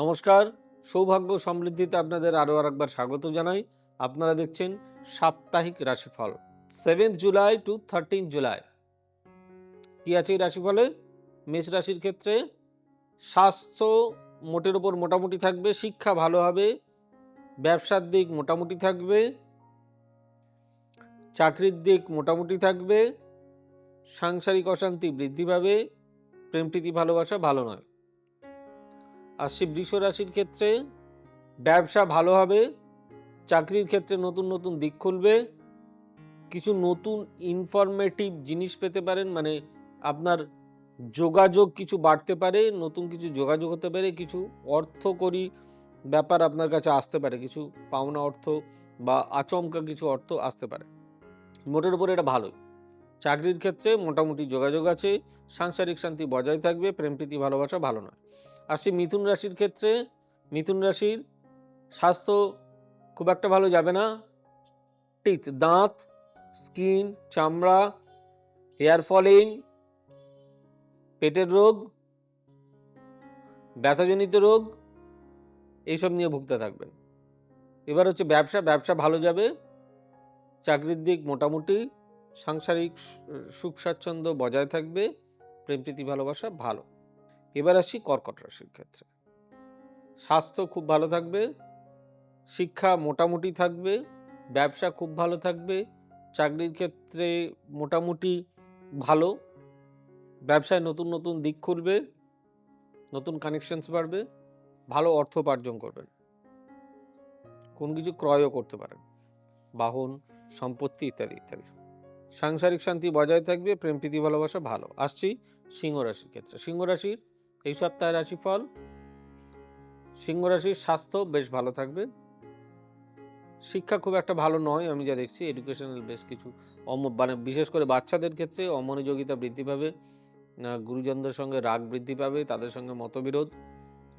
নমস্কার, সৌভাগ্য সমৃদ্ধিতে আপনাদের আরও আরেকবার স্বাগত জানাই। আপনারা দেখছেন সাপ্তাহিক রাশিফল seventh July to thirteen July কি আছে এই রাশিফলে? মেষ রাশির ক্ষেত্রে স্বাস্থ্য মোটের ওপর মোটামুটি থাকবে, শিক্ষা ভালো হবে, ব্যবসার দিক মোটামুটি থাকবে, চাকরির দিক মোটামুটি থাকবে, সাংসারিক অশান্তি বৃদ্ধি পাবে প্রেম প্রীতি ভালোবাসা ভালো নয়। আসছি বৃষ রাশির ক্ষেত্রে ব্যবসা ভালো হবে, চাকরির ক্ষেত্রে নতুন নতুন দিক খুলবে, কিছু নতুন ইনফরমেটিভ জিনিস পেতে পারেন মানে আপনার যোগাযোগ কিছু বাড়তে পারে, নতুন কিছু যোগাযোগ হতে পারে, কিছু অর্থকরী ব্যাপার আপনার কাছে আসতে পারে, কিছু পাওনা অর্থ বা আচমকা কিছু অর্থ আসতে পারে। মোটের উপরে এটা ভালোই। চাকরির ক্ষেত্রে মোটামুটি যোগাযোগ আছে, সাংসারিক শান্তি বজায় থাকবে প্রেম প্রীতি ভালোবাসা ভালো নয়। আসছি মিথুন রাশির ক্ষেত্রে, মিথুন রাশির স্বাস্থ্য খুব একটা ভালো যাবে না। টিথ, দাঁত, স্কিন, চামড়া, হেয়ার ফলিং, পেটের রোগ, ব্যথাজনিত রোগ, এইসব নিয়ে ভুগতে থাকবেন। এবার হচ্ছে ব্যবসা ব্যবসা ভালো যাবে। চাকরির দিক মোটামুটি, সাংসারিক সুখ স্বাচ্ছন্দ্য বজায় থাকবে। প্রেম প্রীতি ভালোবাসা ভালো। এবার আসি কর্কট রাশির ক্ষেত্রে। স্বাস্থ্য খুব ভালো থাকবে, শিক্ষা মোটামুটি থাকবে, ব্যবসা খুব ভালো থাকবে, চাকরির ক্ষেত্রে মোটামুটি ভালো, ব্যবসায় নতুন নতুন দিক খুলবে, নতুন কানেকশনস বাড়বে, ভালো অর্থ উপার্জন করবেন। কোন কিছু ক্রয়ও করতে পারেন, বাহন, সম্পত্তি ইত্যাদি ইত্যাদি। সাংসারিক শান্তি বজায় থাকবে, প্রেম, প্রীতি, ভালোবাসা ভালো। আসছি সিংহ রাশির ক্ষেত্রে। সিংহ রাশির এই সপ্তাহের রাশিফল, সিংহ রাশির স্বাস্থ্য বেশ ভালো থাকবে। শিক্ষা খুব একটা ভালো নয়, আমি যা দেখছি এডুকেশনাল বেশ কিছু অম মানে বিশেষ করে বাচ্চাদের ক্ষেত্রে অমনোযোগিতা বৃদ্ধি পাবে গুরুজনদের সঙ্গে রাগ বৃদ্ধি পাবে, তাদের সঙ্গে মতবিরোধ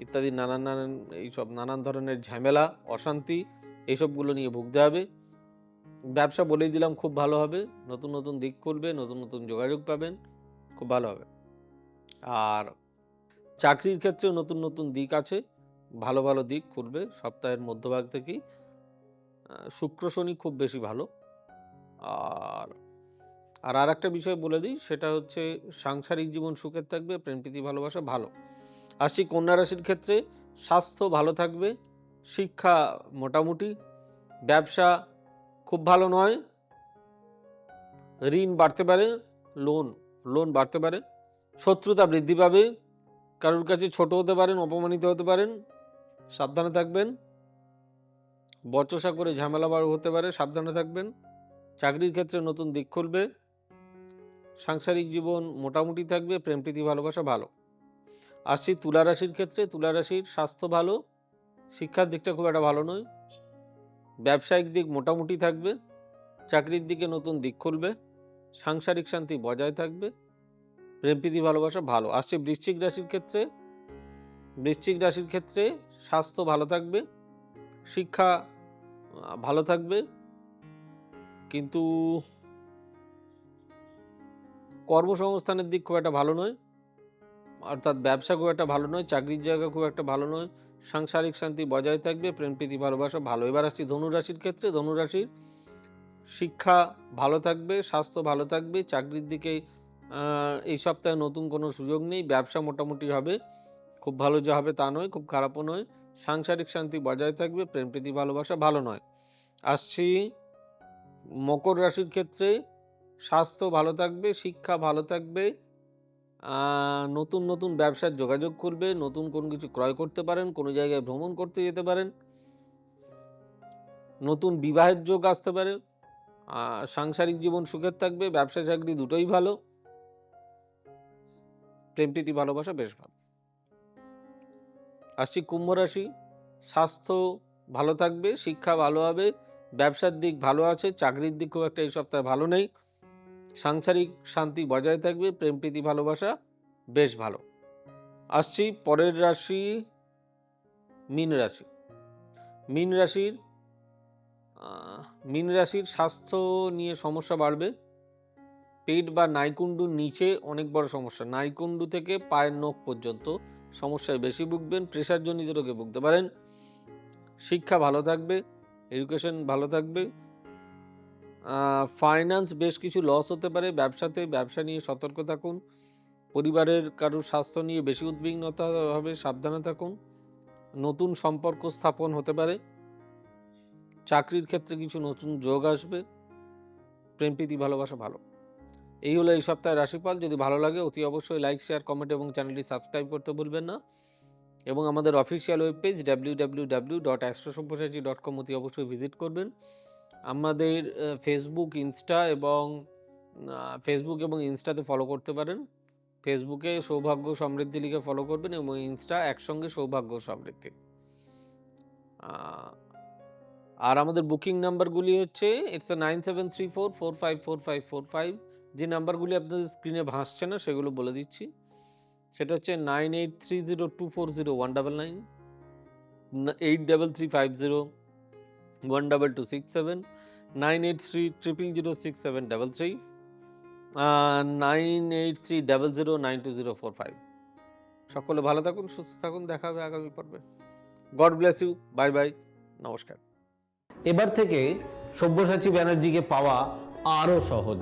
ইত্যাদি, নানান নানান, এইসব নানান ধরনের ঝামেলা, অশান্তি এইসবগুলো নিয়ে ভুগতে হবে। ব্যবসা বলেই দিলাম খুব ভালো হবে, নতুন নতুন দিক খুলবে, নতুন নতুন যোগাযোগ পাবেন, খুব ভালো হবে। আর চাকরির ক্ষেত্রেও নতুন নতুন দিক আছে। ভালো ভালো দিক খুলবে সপ্তাহের মধ্যভাগ থেকেই। শুক্র, শনি খুব বেশি ভালো। আর আর আর একটা বিষয় বলে দিই, সেটা হচ্ছে সাংসারিক জীবন সুখের থাকবে, প্রেম, প্রীতি, ভালোবাসা ভালো। আসছি কন্যা রাশির ক্ষেত্রে, স্বাস্থ্য ভালো থাকবে, শিক্ষা মোটামুটি, ব্যবসা খুব ভালো নয়। ঋণ বাড়তে পারে লোন লোন বাড়তে পারে, শত্রুতা বৃদ্ধি পাবে কারোর কাছে ছোট হতে পারেন, অপমানিত হতে পারেন, সাবধানে থাকবেন। বচসা করে ঝামেলা বার হতে পারে, সাবধানে থাকবেন। চাকরির ক্ষেত্রে নতুন দিক খুলবে। সাংসারিক জীবন মোটামুটি থাকবে, প্রেম, প্রীতি, ভালোবাসা ভালো। আসছি তুলা রাশির ক্ষেত্রে, তুলা রাশির স্বাস্থ্য ভালো, শিক্ষার দিকটা খুব একটা ভালো নয়। ব্যবসায়িক দিক মোটামুটি থাকবে, চাকরির দিকে নতুন দিক খুলবে, সাংসারিক শান্তি বজায় থাকবে। প্রেম, প্রীতি, ভালোবাসা ভালো। আসছে বৃশ্চিক রাশির ক্ষেত্রে। বৃশ্চিক রাশির ক্ষেত্রে স্বাস্থ্য ভালো থাকবে, শিক্ষা ভালো থাকবে। কিন্তু কর্মসংস্থানের দিক খুব একটা ভালো নয়। অর্থাৎ ব্যবসা খুব একটা ভালো নয়, চাকরির জায়গা খুব একটা ভালো নয়। সাংসারিক শান্তি বজায় থাকবে, প্রেম, প্রীতি, ভালোবাসা ভালো। এবার আসছি ধনুরাশির ক্ষেত্রে। ধনুরাশির শিক্ষা ভালো থাকবে, স্বাস্থ্য ভালো থাকবে, চাকরির দিকে এই সপ্তাহে নতুন কোনো সুযোগ নেই। ব্যবসা মোটামুটি হবে। খুব ভালো যে হবে তা নয়, খুব খারাপও নয়। সাংসারিক শান্তি বজায় থাকবে, প্রেম প্রীতি, ভালোবাসা ভালো নয়। আসছি মকর রাশির ক্ষেত্রে। স্বাস্থ্য ভালো থাকবে, শিক্ষা ভালো থাকবে। নতুন নতুন ব্যবসার যোগাযোগ করবে, নতুন কোন কিছু ক্রয় করতে পারেন, কোনো জায়গায় ভ্রমণ করতে যেতে পারেন। নতুন বিবাহের যোগ আসতে পারে। সাংসারিক জীবন সুখের থাকবে ব্যবসা চাকরি দুটোই ভালো। প্রেম প্রীতি ভালোবাসা বেশ ভালো। আসছি কুম্ভ রাশি। স্বাস্থ্য ভালো থাকবে, শিক্ষা ভালো হবে, ব্যবসার দিক ভালো আছে, চাকরির দিক খুব একটা এই সপ্তাহে ভালো নেই। সাংসারিক শান্তি বজায় থাকবে প্রেম প্রীতি ভালোবাসা বেশ ভালো। আসছি পরের রাশি, মীন রাশি। মীন রাশির মীন রাশির স্বাস্থ্য নিয়ে সমস্যা বাড়বে। পেট বা নাইকুণ্ডুর নিচে অনেক বড় সমস্যা। নাইকুণ্ডু থেকে পায়ের নখ পর্যন্ত সমস্যায় বেশি ভুগবেন প্রেশার জনিত রোগে ভুগতে পারেন। শিক্ষা ভালো থাকবে এডুকেশন ভালো থাকবে ফাইন্যান্স বেশ কিছু লস হতে পারে ব্যবসাতে। ব্যবসা নিয়ে সতর্ক থাকুন, পরিবারের কারোর স্বাস্থ্য নিয়ে বেশি উদ্বিগ্নতা হবে, সাবধানে থাকুন। নতুন সম্পর্ক স্থাপন হতে পারে। চাকরির ক্ষেত্রে কিছু নতুন যোগ আসবে। প্রেম, প্রীতি, ভালোবাসা ভালো। এই হলো এই সপ্তাহের রাশিফল। যদি ভালো লাগে, অতি অবশ্যই লাইক শেয়ার কমেন্ট এবং চ্যানেলটি সাবস্ক্রাইব করতে ভুলবেন না। এবং আমাদের official web page W W W dot Astrosabyasachi dot com অতি অবশ্যই ভিজিট করবেন। আমাদের ফেসবুক ইনস্টা এবং ফেসবুক এবং ইনস্টাতে ফলো করতে পারেন। ফেসবুকে সৌভাগ্য সমৃদ্ধি লিখে ফলো করবেন এবং ইনস্টা একসঙ্গে সৌভাগ্য সমৃদ্ধি। আর আমাদের বুকিং নাম্বারগুলি হচ্ছে it's nine seven three four four five four five four five যে নাম্বারগুলি আপনাদের স্ক্রিনে ভাসছে না, সেগুলো বলে দিচ্ছি। সেটা হচ্ছে nine eight three zero two four zero one double nine eight double three five zero one double two six seven nine eight three triple zero six seven double three nine eight three double zero nine two zero four five সকলে ভালো থাকুন, সুস্থ থাকুন, দেখা হবে আগামী পর্বে। God bless you bye bye নমস্কার। এবার থেকে সব্যসাচী ব্যানার্জিকে পাওয়া আরও সহজ।